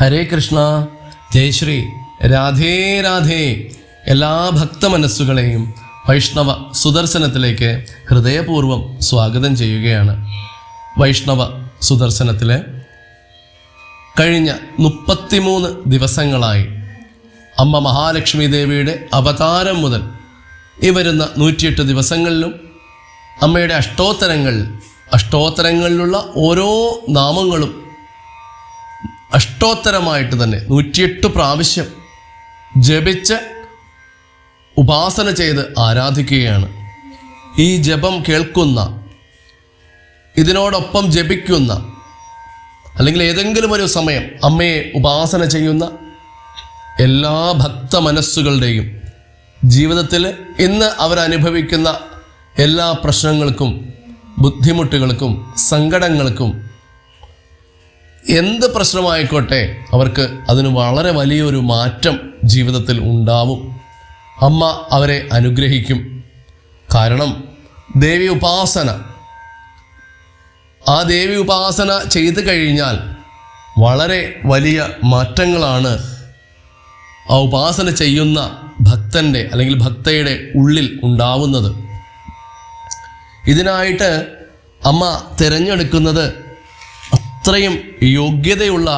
ഹരേ കൃഷ്ണ ജയശ്രീ രാധേ രാധേ. എല്ലാ ഭക്ത ഭക്തമനസ്സുകളെയും വൈഷ്ണവ സുദർശനത്തിലേക്ക് ഹൃദയപൂർവം സ്വാഗതം ചെയ്യുകയാണ്. വൈഷ്ണവ സുദർശനത്തിലെ കഴിഞ്ഞ മുപ്പത്തിമൂന്ന് ദിവസങ്ങളായി അമ്മ മഹാലക്ഷ്മി ദേവിയുടെ അവതാരം മുതൽ ഈ വരുന്ന നൂറ്റിയെട്ട് ദിവസങ്ങളിലും അമ്മയുടെ അഷ്ടോത്തരങ്ങൾ അഷ്ടോത്തരങ്ങളിലുള്ള ഓരോ നാമങ്ങളും അഷ്ടോത്തരമായിട്ട് തന്നെ നൂറ്റിയെട്ട് പ്രാവശ്യം ജപിച്ച് ഉപാസന ചെയ്ത് ആരാധിക്കുകയാണ്. ഈ ജപം കേൾക്കുന്ന ഇതിനോടൊപ്പം ജപിക്കുന്ന അല്ലെങ്കിൽ ഏതെങ്കിലും ഒരു സമയം അമ്മയെ ഉപാസന ചെയ്യുന്ന എല്ലാ ഭക്ത മനസ്സുകളുടെയും ജീവിതത്തിൽ ഇന്ന് അവരനുഭവിക്കുന്ന എല്ലാ പ്രശ്നങ്ങൾക്കും ബുദ്ധിമുട്ടുകൾക്കും സങ്കടങ്ങൾക്കും എന്ത് പ്രശ്നമായിക്കോട്ടെ അവർക്ക് അതിന് വളരെ വലിയൊരു മാറ്റം ജീവിതത്തിൽ ഉണ്ടാവും. അമ്മ അവരെ അനുഗ്രഹിക്കും. കാരണം ദേവി ഉപാസന. ആ ദേവി ഉപാസന ചെയ്തു കഴിഞ്ഞാൽ വളരെ വലിയ മാറ്റങ്ങളാണ് ആ ഉപാസന ചെയ്യുന്ന ഭക്തന്റെ അല്ലെങ്കിൽ ഭക്തയുടെ ഉള്ളിൽ ഉണ്ടാവുന്നത്. ഇതിനായിട്ട് അമ്മ തിരഞ്ഞെടുക്കുന്നത് അത്രയും യോഗ്യതയുള്ള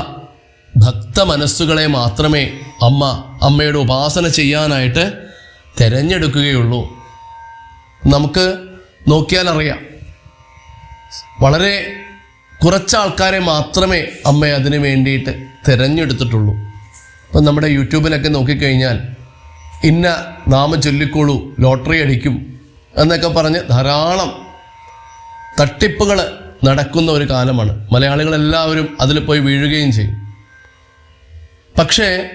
ഭക്ത മനസ്സുകളെ മാത്രമേ അമ്മ അമ്മയുടെ ഉപാസന ചെയ്യാനായിട്ട് തിരഞ്ഞെടുക്കുകയുള്ളൂ. നമുക്ക് നോക്കിയാൽ അറിയാം വളരെ കുറച്ച് ആൾക്കാരെ മാത്രമേ അമ്മ അതിനു വേണ്ടിയിട്ട് തിരഞ്ഞെടുത്തിട്ടുള്ളൂ. ഇപ്പം നമ്മുടെ യൂട്യൂബിലൊക്കെ നോക്കിക്കഴിഞ്ഞാൽ ഇന്ന നാമം ചൊല്ലിക്കോളൂ ലോട്ടറി അടിക്കും എന്നൊക്കെ പറഞ്ഞ് ധാരാളം തട്ടിപ്പുകൾ നടക്കുന്ന ഒരു കാലമാണ്. മലയാളികളെല്ലാവരും അതിൽ പോയി വീഴുകയും ചെയ്യും. പക്ഷേ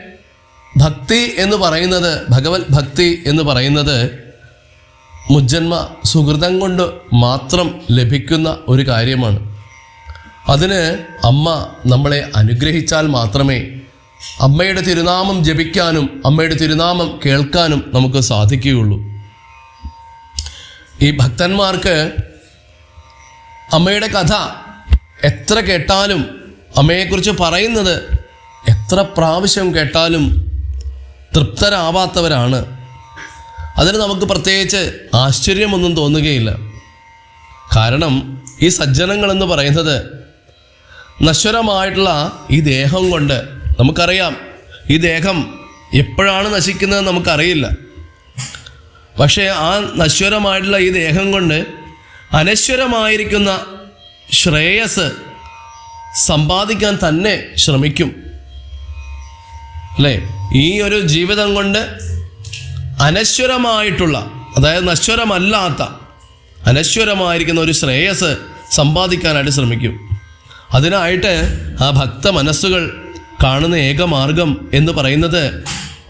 ഭക്തി എന്ന് പറയുന്നത് ഭഗവത് ഭക്തി എന്ന് പറയുന്നത് മുജ്ജന്മ സുഹൃതം കൊണ്ട് മാത്രം ലഭിക്കുന്ന ഒരു കാര്യമാണ്. അതിന് അമ്മ നമ്മളെ അനുഗ്രഹിച്ചാൽ മാത്രമേ അമ്മയുടെ തിരുനാമം ജപിക്കാനും അമ്മയുടെ തിരുനാമം കേൾക്കാനും നമുക്ക് സാധിക്കുകയുള്ളൂ. ഈ ഭക്തന്മാർക്ക് അമ്മയുടെ കഥ എത്ര കേട്ടാലും അമ്മയെക്കുറിച്ച് പറയുന്നത് എത്ര പ്രാവശ്യം കേട്ടാലും തൃപ്തരാവാത്തവരാണ്. അതിന് നമുക്ക് പ്രത്യേകിച്ച് ആശ്ചര്യമൊന്നും തോന്നുകയില്ല. കാരണം ഈ സജ്ജനങ്ങളെന്ന് പറയുന്നത് നശ്വരമായിട്ടുള്ള ഈ ദേഹം കൊണ്ട് നമുക്കറിയാം. ഈ ദേഹം എപ്പോഴാണ് നശിക്കുന്നത് നമുക്കറിയില്ല. പക്ഷേ ആ നശ്വരമായിട്ടുള്ള ഈ ദേഹം കൊണ്ട് അനശ്വരമായിരിക്കുന്ന ശ്രേയസ് സമ്പാദിക്കാൻ തന്നെ ശ്രമിക്കും. അല്ലേ? ഈ ഒരു ജീവിതം കൊണ്ട് അനശ്വരമായിട്ടുള്ള അതായത് നശ്വരമല്ലാത്ത അനശ്വരമായിരിക്കുന്ന ഒരു ശ്രേയസ് സമ്പാദിക്കാനായിട്ട് ശ്രമിക്കും. അതിനായിട്ട് ആ ഭക്ത മനസ്സുകൾ കാണുന്ന ഏക മാർഗം എന്ന് പറയുന്നത്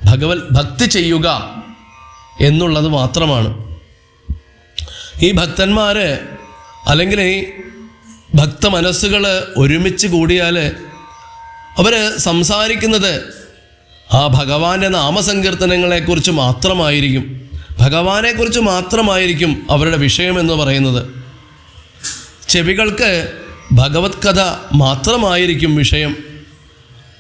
ഭഗവത് ഭക്തി ചെയ്യുക എന്നുള്ളത് മാത്രമാണ്. ഈ ഭക്തന്മാർ അല്ലെങ്കിൽ ഭക്ത മനസ്സുകൾ ഒരുമിച്ച് കൂടിയാൽ അവർ സംസാരിക്കുന്നത് ആ ഭഗവാന്റെ നാമസങ്കീർത്തനങ്ങളെക്കുറിച്ച് മാത്രമായിരിക്കും. ഭഗവാനെക്കുറിച്ച് മാത്രമായിരിക്കും അവരുടെ വിഷയമെന്ന് പറയുന്നത്. ചെവികൾക്ക് ഭഗവത് കഥ മാത്രമായിരിക്കും വിഷയം.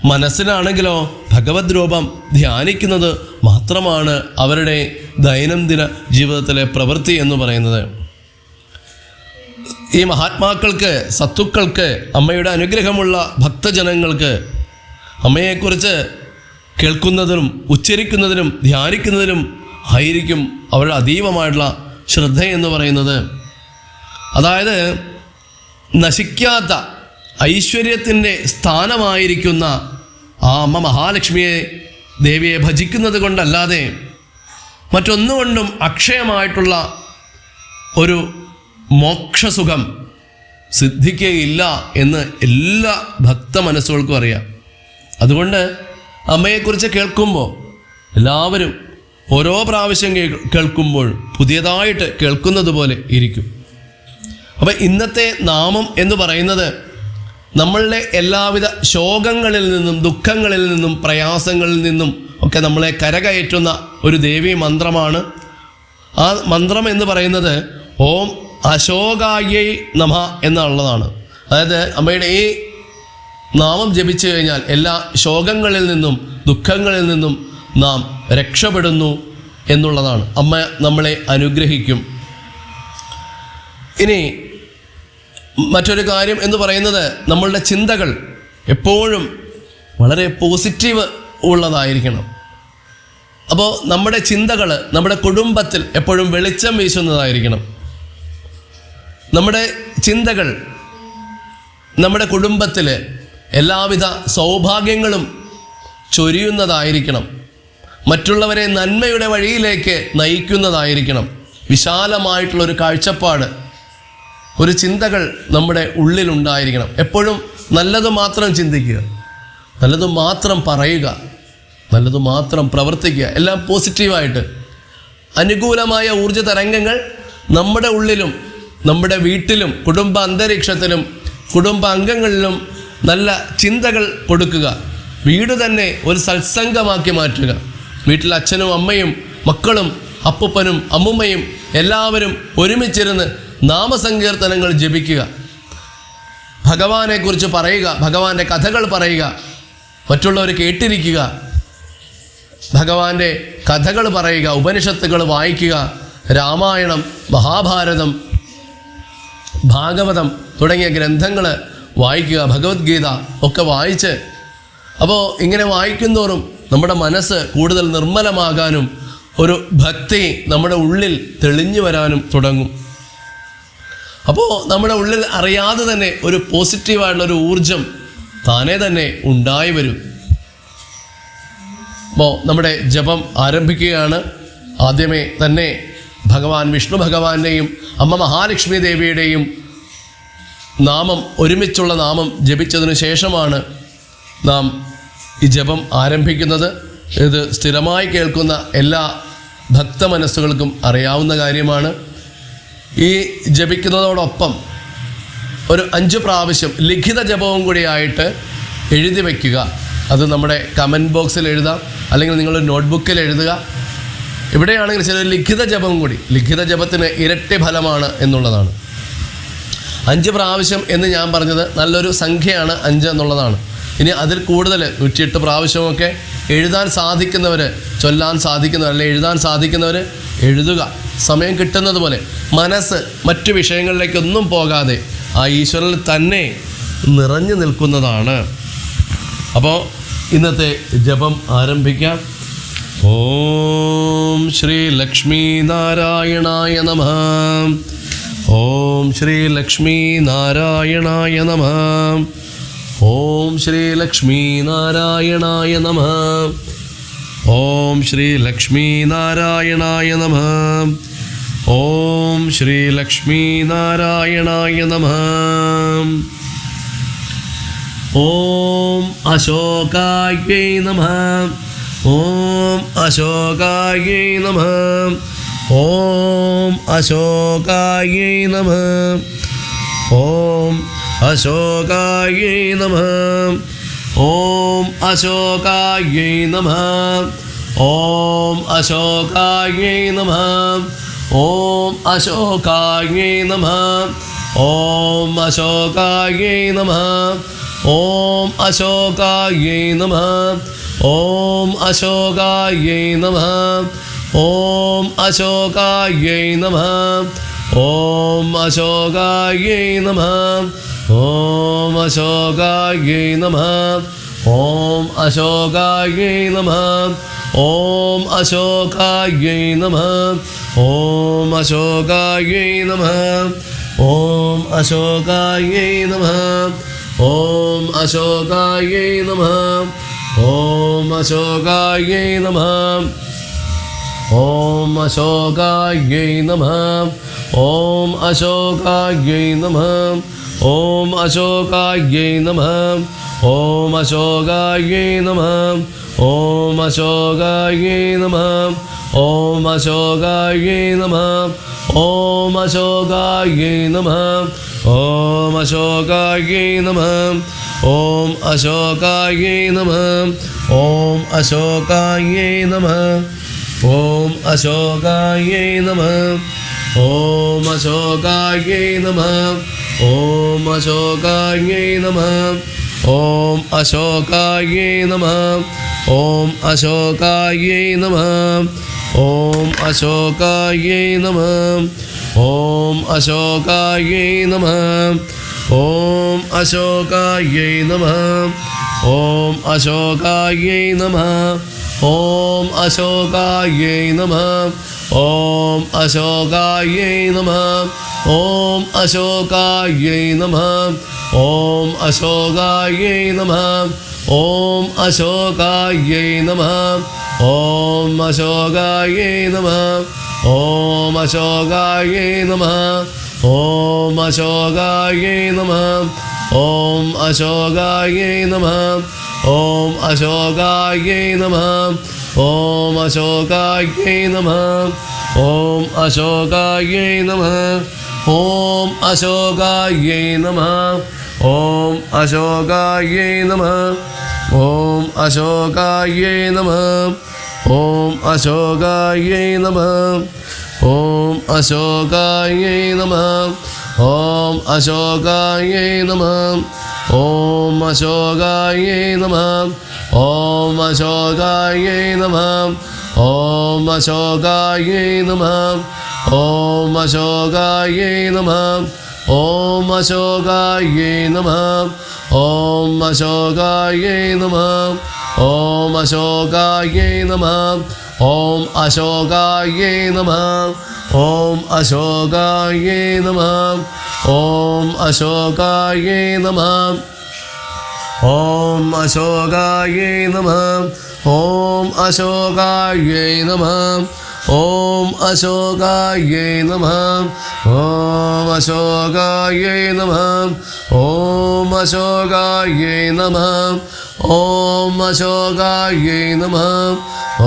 മനസ്സിനാണെങ്കിലോ ഭഗവത് രൂപം ധ്യാനിക്കുന്നത് മാത്രമാണ് അവരുടെ ദൈനംദിന ജീവിതത്തിലെ പ്രവൃത്തി എന്ന് പറയുന്നത്. ഈ മഹാത്മാക്കൾക്ക് സത്തുക്കൾക്ക് അമ്മയുടെ അനുഗ്രഹമുള്ള ഭക്തജനങ്ങൾക്ക് അമ്മയെക്കുറിച്ച് കേൾക്കുന്നതിനും ഉച്ചരിക്കുന്നതിനും ധ്യാനിക്കുന്നതിനും ആയിരിക്കും അവരുടെ അതീവമായിട്ടുള്ള ശ്രദ്ധ എന്ന് പറയുന്നത്. അതായത് നശിക്കാത്ത ഐശ്വര്യത്തിന്റെ സ്ഥാനമായിരിക്കുന്ന ആ അമ്മ മഹാലക്ഷ്മിയെ ദേവിയെ ഭജിക്കുന്നത് കൊണ്ടല്ലാതെ മറ്റൊന്നുകൊണ്ടും അക്ഷയമായിട്ടുള്ള ഒരു മോക്ഷസുഖം സിദ്ധിക്കുകയില്ല എന്ന് എല്ലാ ഭക്ത മനസ്സുകൾക്കും അറിയാം. അതുകൊണ്ട് അമ്മയെക്കുറിച്ച് കേൾക്കുമ്പോൾ എല്ലാവരും ഓരോ പ്രാവശ്യം കേൾക്കുമ്പോൾ പുതിയതായിട്ട് കേൾക്കുന്നത് പോലെ ഇരിക്കും. അപ്പം ഇന്നത്തെ നാമം എന്ന് പറയുന്നത് നമ്മളുടെ എല്ലാവിധ ശോകങ്ങളിൽ നിന്നും ദുഃഖങ്ങളിൽ നിന്നും പ്രയാസങ്ങളിൽ നിന്നും ഒക്കെ നമ്മളെ കരകയറ്റുന്ന ഒരു ദേവി മന്ത്രമാണ്. ആ മന്ത്രം എന്ന് പറയുന്നത് ഓം അശോകായൈ നമ എന്നുള്ളതാണ്. അതായത് അമ്മയുടെ ഈ നാമം ജപിച്ചു കഴിഞ്ഞാൽ എല്ലാ ശോകങ്ങളിൽ നിന്നും ദുഃഖങ്ങളിൽ നിന്നും നാം രക്ഷപ്പെടുന്നു എന്നുള്ളതാണ്. അമ്മ നമ്മളെ അനുഗ്രഹിക്കും. ഇനി മറ്റൊരു കാര്യം എന്ന് പറയുന്നത് നമ്മളുടെ ചിന്തകൾ എപ്പോഴും വളരെ പോസിറ്റീവ് ഉള്ളതായിരിക്കണം. അപ്പോൾ നമ്മുടെ ചിന്തകൾ നമ്മുടെ കുടുംബത്തിൽ എപ്പോഴും വെളിച്ചം വീശുന്നതായിരിക്കണം. നമ്മുടെ ചിന്തകൾ നമ്മുടെ കുടുംബത്തിൽ എല്ലാവിധ സൗഭാഗ്യങ്ങളും ചൊരിയുന്നതായിരിക്കണം. മറ്റുള്ളവരെ നന്മയുടെ വഴിയിലേക്ക് നയിക്കുന്നതായിരിക്കണം. വിശാലമായിട്ടുള്ളൊരു കാഴ്ചപ്പാട് ഒരു ചിന്തകൾ നമ്മുടെ ഉള്ളിലുണ്ടായിരിക്കണം. എപ്പോഴും നല്ലത് മാത്രം ചിന്തിക്കുക. നല്ലത് മാത്രം പറയുക. നല്ലത് മാത്രം പ്രവർത്തിക്കുക. എല്ലാം പോസിറ്റീവായിട്ട്. അനുകൂലമായ ഊർജ തരംഗങ്ങൾ നമ്മുടെ ഉള്ളിലും നമ്മുടെ വീട്ടിലും കുടുംബ അന്തരീക്ഷത്തിലും കുടുംബ അംഗങ്ങളിലും നല്ല ചിന്തകൾ കൊടുക്കുക. വീട് തന്നെ ഒരു സത്സംഗമാക്കി മാറ്റുക. വീട്ടിൽ അച്ഛനും അമ്മയും മക്കളും അപ്പൂപ്പനും അമ്മുമ്മയും എല്ലാവരും ഒരുമിച്ചിരുന്ന് നാമസങ്കീർത്തനങ്ങൾ ജപിക്കുക. ഭഗവാനെക്കുറിച്ച് പറയുക ഭഗവാന്റെ കഥകൾ പറയുക മറ്റുള്ളവർ കേട്ടിരിക്കുക ഭഗവാന്റെ കഥകൾ പറയുക ഉപനിഷത്തുകൾ വായിക്കുക രാമായണം മഹാഭാരതം ഭാഗവതം തുടങ്ങിയ ഗ്രന്ഥങ്ങൾ വായിക്കുക ഭഗവത്ഗീത ഒക്കെ വായിച്ച് അപ്പോൾ ഇങ്ങനെ വായിക്കുന്തോറും നമ്മുടെ മനസ്സ് കൂടുതൽ നിർമ്മലമാകാനും ഒരു ഭക്തി നമ്മുടെ ഉള്ളിൽ തെളിഞ്ഞു വരാനും തുടങ്ങും. അപ്പോൾ നമ്മുടെ ഉള്ളിൽ അറിയാതെ തന്നെ ഒരു പോസിറ്റീവായിട്ടുള്ള ഒരു ഊർജം താനെ തന്നെ ഉണ്ടായി വരും. അപ്പോൾ നമ്മുടെ ജപം ആരംഭിക്കുകയാണ്. ആദ്യമേ തന്നെ ഭഗവാൻ വിഷ്ണു ഭഗവാന്റെയും അമ്മ മഹാലക്ഷ്മി ദേവിയുടെയും നാമം ഒരുമിച്ചുള്ള നാമം ജപിച്ചതിനു ശേഷമാണ് നാം ഈ ജപം ആരംഭിക്കുന്നത്. ഇത് സ്ഥിരമായി കേൾക്കുന്ന എല്ലാ ഭക്ത മനസ്സുകൾക്കും അറിയാവുന്ന കാര്യമാണ്. ഈ ജപിക്കുന്നതോടൊപ്പം ഒരു അഞ്ച് പ്രാവശ്യം ലിഖിത ജപവും കൂടിയായിട്ട് എഴുതി വയ്ക്കുക അത് നമ്മുടെ കമന്റ് ബോക്സിൽ എഴുതാം. അല്ലെങ്കിൽ നിങ്ങൾ നോട്ട്ബുക്കിൽ എഴുതുക. ഇവിടെയാണെങ്കിൽ ചില ലിഖിത ജപം കൂടി. ലിഖിത ജപത്തിന് ഇരട്ടി ഫലമാണ് എന്നുള്ളതാണ്. അഞ്ച് പ്രാവശ്യം എന്ന് ഞാൻ പറഞ്ഞത് നല്ലൊരു സംഖ്യയാണ് അഞ്ച് എന്നുള്ളതാണ്. ഇനി അതിൽ കൂടുതൽ നൂറ്റിയെട്ട് പ്രാവശ്യമൊക്കെ എഴുതാൻ സാധിക്കുന്നവർ ചൊല്ലാൻ സാധിക്കുന്നവർ അല്ലെങ്കിൽ എഴുതാൻ സാധിക്കുന്നവർ എഴുതുക. സമയം കിട്ടുന്നത് പോലെ മനസ്സ് മറ്റു വിഷയങ്ങളിലേക്കൊന്നും പോകാതെ ആ ഈശ്വരനിൽ തന്നെ നിറഞ്ഞു നിൽക്കുന്നതാണ്. അപ്പോൾ ഇന്നത്തെ ജപം ആരംഭിക്കാം. ഓം ശ്രീ ലക്ഷ്മി നാരായണായ നമ. ഓം ശ്രീ ലക്ഷ്മി നാരായണായ നമ. ഓം ശ്രീ ലക്ഷ്മി നാരായണായ നമ. ഓം ശ്രീ ലക്ഷ്മി നാരായണായ നമ. ഓം ശ്രീ ലക്ഷ്മി നാരായണായ നമ. ഓം അശോകായ നമ. ഓം അശോകായ നമ. ഓം അശോകായ നമ. ഓം അശോകായ നമ. ഓം അശോകായ നമ. ഓം അശോകായ നമ. ഓം അശോകായൈ നമ ഓം അശോകായൈ നമ ഓം അശോകായൈ നമ ഓം അശോകായൈ നമ ഓം അശോകായൈ നമ ഓം അശോകായൈ നമ ഓം അശോകായൈ നമ ഓം അശോകായൈ നമ ഓം അശോകായൈ നമ ഓം അശോകായൈ നമ ഓം അശോകായൈ നമ ഓം അശോകായൈ നമ ഓം അശോകായൈ നമ ഓം അശോകായൈ നമ ഓം അശോകായൈ നമ ഓം അശോകായൈ നമ ഓം അശോകായൈ നമ ഓം അശോകായൈ നമ ഓം അശോകായൈ നമ ഓം അശോകായൈ നമ ഓം അശോകായൈ നമ ഓം അശോകായൈ നമ ഓം അശോകായൈ നമ ഓം അശോകായൈ നമ ഓം അശോകായൈ നമ ഓം അശോകായൈ നമ ॐ अशोकायै नमः ॐ अशोकायै नमः ॐ अशोकायै नमः ॐ अशोकायै नमः ॐ अशोकायै नमः ॐ अशोकायै नमः ॐ अशोकायै नमः നമ ഓം അശോകായേ നമ ഓം അശോകായേ നമ ഓം അശോകായേ നമ ഓം അശോകായേ നമ ഓം അശോകായേ നമ ഓം അശോകായേ നമ ഓം അശോകായേ നമ ഓം അശോകായേ നമ ഓം അശോകായേ നമ ഓം അശോകായേ നമ ഓം അശോകായേ നമ ഓം അശോകായേ നമ ഓം അശോകായേ നമ ഓം അശോകായേ നമ ഓം അശോകായേ നമ ഓം അശോകായേ നമ ഓം അശോകായേ നമ ഓം അശോകായേ നമ ഓം അശോകായേ നമ. ഓം അശോകായേ നമ. ഓം അശോകായേ നമ. ഓം അശോകായേ നമ. ഓം അശോകായേ നമ. ഓം അശോകായേ നമ. ഓം അശോകായേ നമ. ഓം അശോകായേ നമ. ഓം അശോകായേ നമ ഓം അശോകായേ നമ ഓം അശോകായേ നമ ഓം അശോകായേ നമ ഓം അശോകായേ നമ ഓം അശോകായേ നമ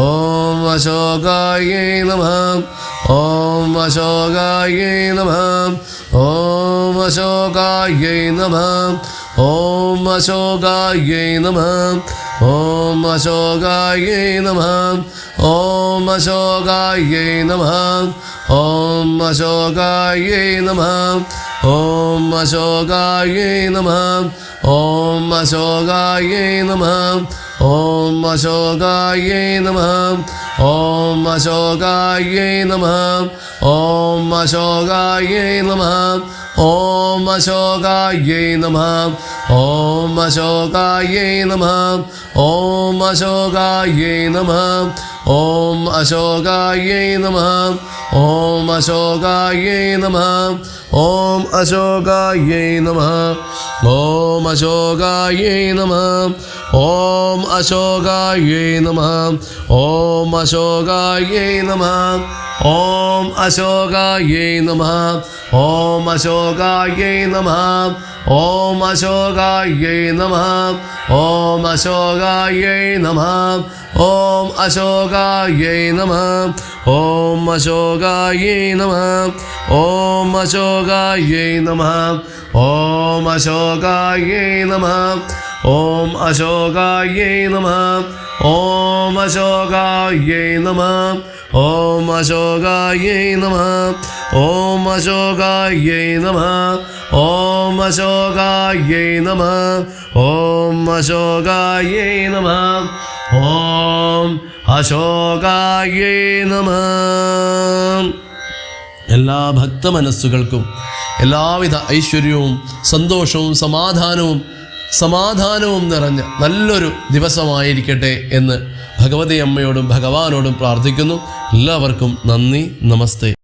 ഓം അശോകായേ നമ ഓം അശോകായേ നമ ഓം അശോകായേ നമ ഓം അശോകായേ നമ ഓം അശോകായേ നമ ഓം അശോകായേ നമ ഓം അശോകായേ നമ ഓം അശോകായേ നമ ഓം അശോകായേ നമ ഓം അശോകായേ നമ ഓം അശോകായേ നമ ഓം അശോകായേ നമ ഓം അശോകായേ ॐ अशोकायै नमः। ॐ अशोकायै नमः। നമ ഓം അശോകായേ നമ ഓം അശോകായേ നമ ഓം അശോകായേ നമ ഓം അശോകായേ നമ ഓം അശോകായേ നമ ഓം അശോകായേ നമ ഓം അശോകായേ നമ ഓം അശോകായേ നമ ഓം അശോകായേ നമ ഓം അശോകായേ നമ ഓം അശോകായേ നമ ഓം അശോകായേ നമ ഓം അശോകായേ നമ ഓം അശോകായേ നമ ഓം അശോകായേ നമ ഓം അശോകായേ നമ ഓം അശോകായേ നമ ഓം അശോകായേ നമ ഓം അശോകായേ നമ ഓം അശോകായേ നമ. ഓം അശോകായേ നമ. ഓം അശോകായേ നമ. എല്ലാ ഭക്ത മനസ്സുകൾക്കും എല്ലാവിധ ഐശ്വര്യവും സന്തോഷവും സമാധാനവും സമാധാനവും നിറഞ്ഞ നല്ലൊരു ദിവസമായിരിക്കട്ടെ എന്ന് ഭഗവതി അമ്മയോടും ഭഗവാനോടും പ്രാർത്ഥിക്കുന്നു. എല്ലാവർക്കും നന്ദി. നമസ്തേ.